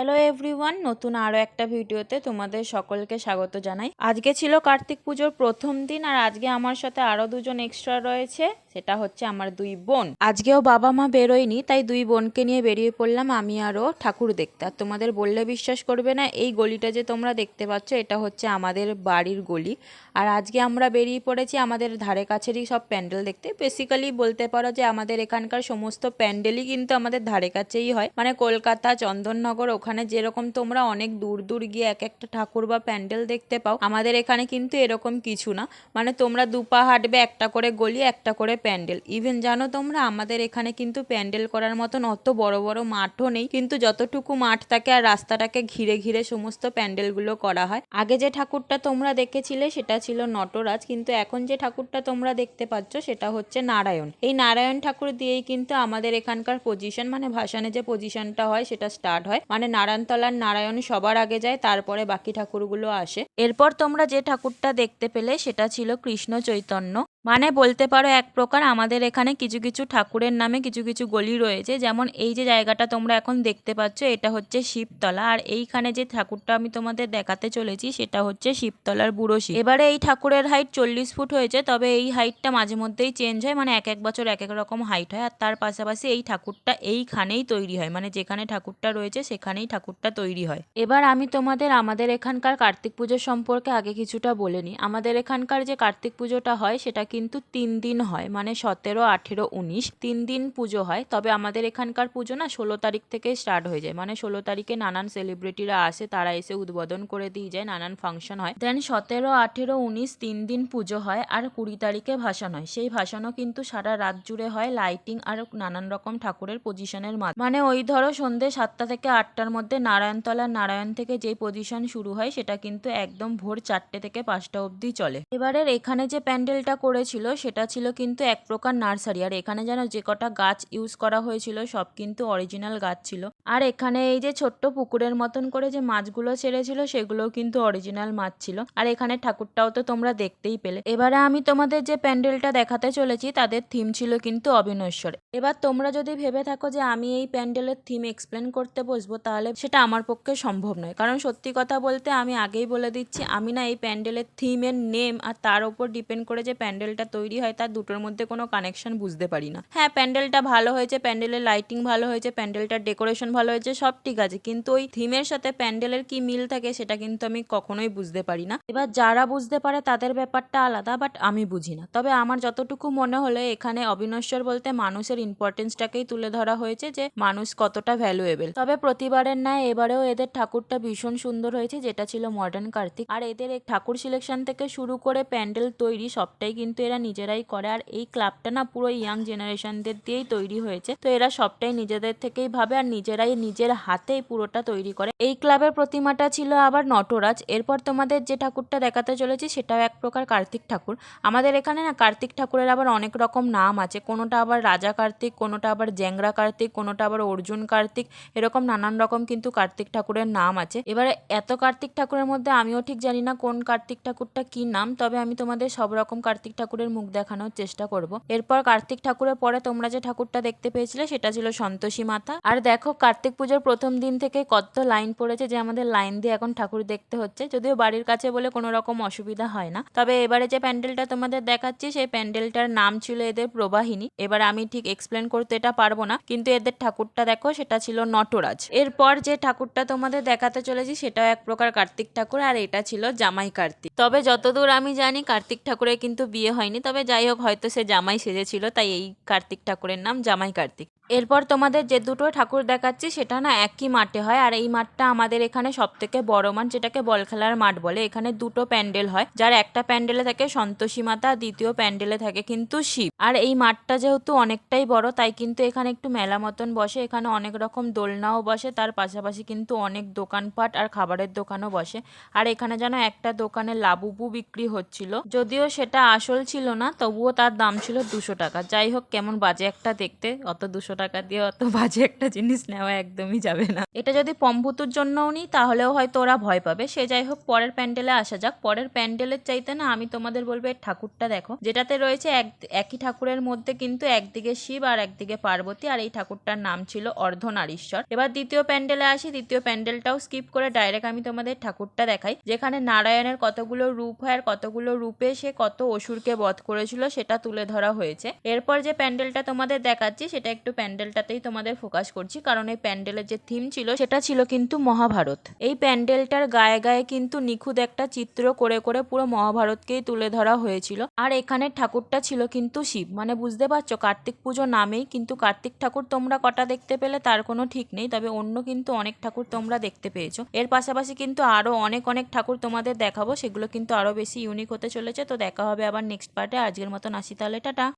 Hello everyone নতুন আরও একটা ভিডিওতে তোমাদের সকলকে স্বাগত জানাই। আজকে ছিল কার্তিক পুজোর প্রথম দিন আর আজকে আমার সাথে আরও দুজন এক্সট্রা রয়েছে। সেটা হচ্ছে আমার দুই বোন। আজকেও বাবা মা বেরোয়নি, তাই দুই বোনকে নিয়ে বেরিয়ে পড়লাম আমি আরও ঠাকুর দেখতে। আর তোমাদের বললে বিশ্বাস করবে না, এই গলিটা যে তোমরা দেখতে পাচ্ছ, এটা হচ্ছে আমাদের বাড়ির গলি। আর আজকে আমরা বেরিয়ে পড়েছি আমাদের ধারে কাছেরই সব প্যান্ডেল দেখতে। বেসিক্যালি বলতে পারো যে আমাদের এখানকার সমস্ত প্যান্ডেলই কিন্তু আমাদের ধারে কাছেই হয়। মানে কলকাতা, চন্দননগর, ওখানে যেরকম তোমরা অনেক দূর দূর গিয়ে এক একটা ঠাকুর বা প্যান্ডেল দেখতে পাও, আমাদের এখানে কিন্তু এরকম কিছু না। মানে তোমরা দুপা হাঁটবে, একটা করে গলি, একটা করে প্যান্ডেল। ইভেন জানো তোমরা, আমাদের এখানে কিন্তু প্যান্ডেল করার মতন অত বড় বড় মাঠও নেই। কিন্তু যতটুকু মাঠ থাকে আর রাস্তাটাকে ঘিরে ঘিরে সমস্ত প্যান্ডেলগুলো করা হয়। আগে যে ঠাকুরটা তোমরা দেখেছিলে, সেটা ছিল নটরাজ। কিন্তু এখন যে ঠাকুরটা তোমরা দেখতে পাচ্ছ, সেটা হচ্ছে নারায়ণ। এই নারায়ণ ঠাকুর দিয়েই কিন্তু আমাদের এখানকার পজিশন মানে ভাসানে যে পজিশনটা হয়, সেটা স্টার্ট হয়। মানে নারায়ণতলার নারায়ণ সবার আগে যায়, তারপরে বাকি ঠাকুরগুলো আসে। এরপর তোমরা যে ঠাকুরটা দেখতে পেলে, সেটা ছিল কৃষ্ণ চৈতন্য। মানে বলতে পারো এক প্রকার আমাদের এখানে কিছু কিছু ঠাকুরের নামে কিছু কিছু গলি রয়েছে। যেমন এই যে জায়গাটা তোমরা এখন দেখতে পাচ্ছ, এটা হচ্ছে শিবতলা। আর এইখানে যে ঠাকুরটা আমি তোমাদের দেখাতে চলেছি, সেটা হচ্ছে শিবতলার বুড়ো শিব। এবারে এই ঠাকুরের হাইট চল্লিশ ফুট হয়েছে, তবে এই হাইটটা মাঝে মধ্যেই চেঞ্জ হয় মানে এক এক বছর এক এক রকম হাইট হয়। আর তার পাশাপাশি এই ঠাকুরটা এইখানেই তৈরি হয় মানে যেখানে ঠাকুরটা রয়েছে, সেখানেই ঠাকুরটা তৈরি হয়। এবার আমি তোমাদের, আমাদের এখানকার কার্তিক পুজো সম্পর্কে আগে কিছুটা বলে নিই। আমাদের এখানকার যে কার্তিক পুজোটা হয়, সেটা কিন্তু তিন দিন হয় মানে সতেরো, আঠেরো, উনিশ। তিন দিন পুজো হয়, তবে আমাদের এখানকার পুজো না ষোলো তারিখ থেকে স্টার্ট হয়ে যায়। মানে ষোলো তারিখে নানান সেলিব্রিটিরা আসে, তারা এসে উদ্বোধন করে দিয়ে যায়, নানান ফাংশন হয়। দেন সতেরো, আঠেরো, উনিশ তিন দিন পুজো হয়, আর কুড়ি তারিখে ভাসান হয়। সেই ভাসানও কিন্তু সারা রাত জুড়ে হয় লাইটিং আর নানান রকম ঠাকুরের পজিশনের মাধ্যমে। মানে ওই ধরো সন্ধে সাতটা থেকে আটটার মধ্যে নারায়ণতলা, নারায়ণ থেকে যে পজিশন শুরু হয়, সেটা কিন্তু একদম ভোর চারটে থেকে পাঁচটা অবধি চলে। এবারের এখানে যে প্যান্ডেলটা করেছিল সেটা ছিল কিন্তু এক প্রকার নার্সারি। আর এখানে যেন যে কটা গাছ ইউজ করা হয়েছিল সব কিন্তু অরিজিনাল গাছ ছিল। আর এখানে এই যে ছোট্ট পুকুরের মতন করে যে মাছগুলো ছেড়েছিল সেগুলোও কিন্তু অরিজিনাল মাছ ছিল। আর এখানে ঠাকুরটাও তো তোমরা দেখতেই পেলে। এবারে আমি তোমাদের যে প্যান্ডেলটা দেখাতে চলেছি তাদের থিম ছিল কিন্তু অবিনশ্বর। এবার তোমরা যদি ভেবে থাকো যে আমি এই প্যান্ডেলের থিম এক্সপ্লেন করতে বসবো, তাহলে সেটা আমার পক্ষে সম্ভব নয়। কারণ সত্যি কথা বলতে আমি আগেই বলে দিচ্ছি, আমি না এই প্যান্ডেলের থিমের নেম আর তার উপর ডিপেন্ড করে যে প্যান্ডেলটা তৈরি হয়, তার দুটোর মধ্যে কোনো কানেকশন বুঝতে পারি না। হ্যাঁ প্যান্ডেলটা ভালো হয়েছে, প্যান্ডেলের লাইটিং ভালো হয়েছে, প্যান্ডেলটার ডেকোরেশন ভালো হয়েছে, সব ঠিক আছে। কিন্তু ওই থিমের সাথে প্যান্ডেলের কি মিল থাকে সেটা কিন্তু আমি কখনোই বুঝতে পারি না। এবার যারা বুঝতে পারে তাদের ব্যাপারটা আলাদা বাট আমি বুঝি না। তবে আমার যতটুকু মনে হলো, এখানে অবিনশ্বর বলতে মানুষের ইম্পর্টেন্সটাকেই তুলে ধরা হয়েছে যে মানুষ কতটা ভ্যালুয়েবল তবে প্রতিবারের ন্যায় এবারেও এদের ঠাকুরটা ভীষণ সুন্দর হয়েছে, যেটা ছিল মডার্ন কার্তিক। আর এদের ঠাকুর সিলেকশন থেকে শুরু করে প্যান্ডেল তৈরি, সবটাই কিন্তু এরা নিজেরাই করে। আর এই ক্লাবটা না পুরো ইয়াং জেনারেশনদের দিয়েই তৈরি হয়েছে। তো এরা সবটাই নিজেদের থেকেই ভাবে আর নিজেরাই নিজের হাতেই পুরোটা তৈরি করে। এই ক্লাবের প্রতিমাটা ছিল আবার নটরাজ। এরপর তোমাদের যে ঠাকুরটা দেখাতে চলেছি সেটাও এক প্রকার কার্তিক ঠাকুর। আমাদের এখানে না কার্তিক ঠাকুরের আবার অনেক রকম নাম আছে। কোনোটা আবার রাজা কার্তিক, কোনোটা আবার জ্যাংরা কার্তিক, কোনোটা আবার অর্জুন কার্তিক। এরকম নানান রকম কিন্তু কার্তিক ঠাকুরের নাম আছে। এবারে এত কার্তিক ঠাকুরের মধ্যে আমিও ঠিক জানি না কোন কার্তিক ঠাকুরটা কি নাম। তবে আমি তোমাদের সব রকম কার্তিক ঠাকুরের মুখ দেখানোর চেষ্টা করব। এরপর কার্তিক ঠাকুরের পরে তোমরা যে ঠাকুরটা দেখতে পেয়েছিলে, সেটা ছিল সন্তোষী মাতা। আর দেখো, কার্তিক পুজোর প্রথম দিন থেকে কত লাইন পড়েছে যে আমাদের লাইন দিয়ে এখন ঠাকুর দেখতে হচ্ছে। যদিও বাড়ির কাছে বলে কোনো রকম অসুবিধা হয় না। তবে এবারে যে প্যান্ডেলটা তোমাদের দেখাচ্ছি, সেই প্যান্ডেলটার নাম ছিল এদের প্রবাহিনী। এবার আমি ঠিক এক্সপ্লেন করতে এটা পারব না, কিন্তু এদের ঠাকুরটা দেখো, সেটা ছিল নটরাজ। এরপর যে ঠাকুরটা তোমাদের দেখাতে চলেছি, সেটাও এক প্রকার কার্তিক ঠাকুর, আর এটা ছিল জামাই কার্তিক। তবে যতদূর আমি জানি, কার্তিক ঠাকুরের কিন্তু বিয়ে হয়নি। তবে যাই হোক, হয়তো সে জামাই সেজেছিল, তাই এই কার্তিক ঠাকুরের নাম জামাই কার্তিক। এরপর তোমাদের যে দুটো ঠাকুর দেখাচ্ছি, সেটা না একই মাঠে হয়। আর এই মাঠটা আমাদের এখানে সব থেকে বড় মাঠ, যেটাকে বল খেলার মাঠ বলে। এখানে দুটো প্যান্ডেল হয়, যার একটা প্যান্ডেলে থাকে সন্তোষী মাতা, দ্বিতীয় প্যান্ডেলে থাকে কিন্তু শিব। আর এই মাঠটা যেহেতু অনেকটাই বড়, তাই কিন্তু এখানে একটু মেলা মতন বসে। এখানে অনেক রকম দোলনাও বসে, তার পাশাপাশি কিন্তু অনেক দোকানপাট আর খাবারের দোকানও বসে। আর এখানে যেন একটা দোকানে লাবুবু বিক্রি হচ্ছিল। যদিও সেটা আসল ছিল না, তবুও তার দাম ছিল দুশো টাকা। যাই হোক, কেমন বাজে একটা দেখতে, অত দুশো টাকা দিয়ে অত বাজে একটা জিনিস নেওয়া একদমই যাবে না। এটা যদি পম্ভুতুর জন্যও নিই তাহলেও হয়তো ওরা ভয় পাবে। সে যাই হোক, পরের প্যান্ডেলে আসা যাক। পরের প্যান্ডেলের চাইতে না আমি তোমাদের বলব, এর ঠাকুরটা দেখো। যেটাতে রয়েছে এক, একই ঠাকুরের মধ্যে কিন্তু একদিকে শিব আর একদিকে পার্বতী, আর এই ঠাকুরটার নাম ছিল অর্ধনারীশ্বর। এবার দ্বিতীয় প্যান্ডেলে আসি। দ্বিতীয় প্যান্ডেলটাও স্কিপ করে ডাইরেক্ট আমি তোমাদের ঠাকুরটা দেখাই। যেখানে নারায়ণের কতগুলো রূপ হয় আর কতগুলো রূপে সে কত অসুরকে বধ করেছিল, সেটা তুলে ধরা হয়েছে। এরপর যে প্যান্ডেলটা তোমাদের দেখাচ্ছি, সেটা একটু প্যান্ডেলটাতেই তোমাদের ফোকাস করছি, কারণ এই প্যান্ডেলের যে থিম ছিল সেটা ছিল কিন্তু মহাভারত। এই প্যান্ডেলটার গায়ে গায়ে কিন্তু নিখুঁত একটা চিত্র করে করে পুরো মহাভারতকেই তুলে ধরা হয়েছিল। আর এখানে ঠাকুরটা ছিল কিন্তু শিব। মানে বুঝতে পারছ, কার্তিক পুজো নামেই কিন্তু কার্তিক ঠাকুর তোমরা কটা দেখতে পেলে তার কোনো ঠিক নেই, তবে অন্য কিন্তু অনেক ঠাকুর তোমরা দেখতে পেয়েছ। এর পাশাপাশি কিন্তু আরও অনেক অনেক ঠাকুর তোমাদের দেখাবো, সেগুলো কিন্তু আরও বেশি ইউনিক হতে চলেছে। তো দেখা হবে আবার নেক্সট পার্টে আজকের মতন আসি তাহলে, টাটা।